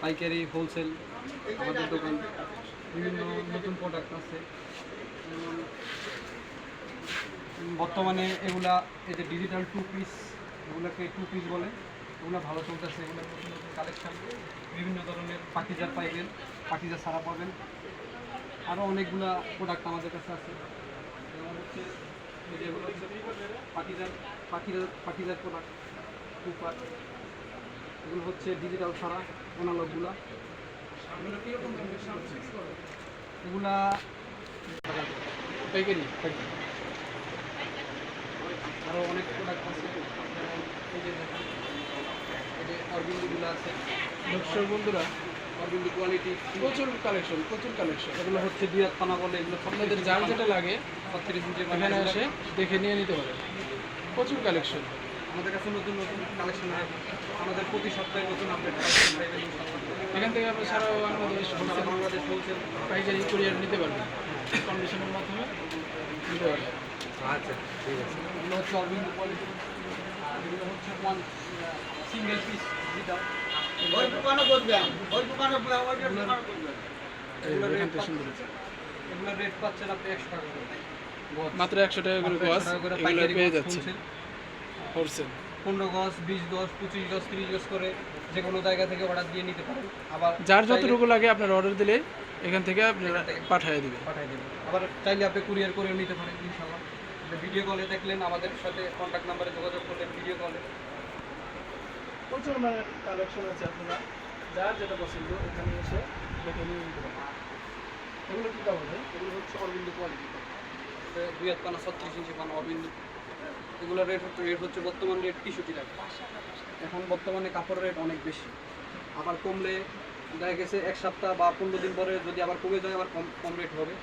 পাইকারি হোলসেল আমাদের দোকান, বিভিন্ন নতুন প্রোডাক্ট আছে। বর্তমানে এগুলা এই যে ডিজিটাল টু পিস এগুলাকে টু পিস বলে, এগুলো ভালো চলতেছে, এগুলো নতুন নতুন কালেকশান বিভিন্ন ধরনের পাখিজার পাইবেন পাখিজার সারা পাবেন। আরও অনেকগুলা প্রোডাক্ট আমাদের কাছে আছে। যেমন হচ্ছে হচ্ছে পাখিজার পাখিজার পাখিজার প্রোডাক্ট টু এগুলো হচ্ছে ডিজিটাল ছাড়া অ্যানালগুলা এগুলা পাইকারি আরও অনেক প্রোডাক্ট আছে এই যে দেখেন এই যে অরবিন্দুগুলো আছে। দর্শক বন্ধুরা অরবিন্দু কোয়ালিটি প্রচুর কালেকশন প্রচুর কালেকশন এগুলো হচ্ছে দুই পানা বলে এগুলো আপনাদের যার যেটা লাগে ছত্রিশ পানা এখানে এসে দেখে নিয়ে নিতে পারেন। প্রচুর কালেকশন আমাদের কাছে নতুন নতুন কালেকশন আমাদের প্রতি সপ্তাহে নতুন আপডেট। এখান থেকে আপনি সারা বাংলাদেশ সারা বাংলাদেশ হোলসেল পাইকারি কুরিয়ার নিতে পারবেন কন্ডিশনের মাধ্যমে নিতে পারবেন আচ্ছা ঠিক আছে। এগুলো হচ্ছে অরবিন্দু কোয়ালিটি এগুলো হচ্ছে ওয়ান সিঙ্গেল পিস যেটা ওই দোকানে করবেন ওই দোকানে ওই দোকানে করবেন এগুলো রেট থেকে সুন্দর পাচ্ছেন আপনি একশো টাকা করে। মাত্র একশো টাকা করে মাত্র গজ 100 টাকা করে এগুলো পেয়ে যাচ্ছে। হোলসেল পনেরো গজ বিশ গজ পঁচিশ গজ তিরিশ গজ করে যে কোনো জায়গা থেকে অর্ডার দিয়ে নিতে পারেন। আবার যার যতটুকু লাগে আপনার অর্ডার দিলে এখান থেকে আপনারা পাঠিয়ে দিবেন। পাঠিয়ে দেবেন। আবার চাইলে আপনি কুরিয়ার করেও নিতে পারেন ইনশাআল্লাহ। ভিডিও কলে দেখলেন আমাদের সাথে কন্ট্যাক্ট নাম্বারে যোগাযোগ করলেন ভিডিও কলে প্রচুর মানে কালেকশন আছে আপনারা। যার যেটা পছন্দ এখানে এসে দেখে নিয়ে নিতে পারেন। এগুলো কী কাপড় এগুলো হচ্ছে অরবিন্দু কোয়ালিটি দুই হাত পানা ছত্রিশ ইঞ্চি পানা অরবিন্দু এগুলো রেট রেট হচ্ছে বর্তমান রেট তেষট্টি টাকা এখন বর্তমানে কাপড়ের রেট অনেক বেশি। আবার কমলে দেখা গেছে এক সপ্তাহ বা পনেরো দিন পরে যদি আবার কমে যায়, আবার কম কম রেট হবে।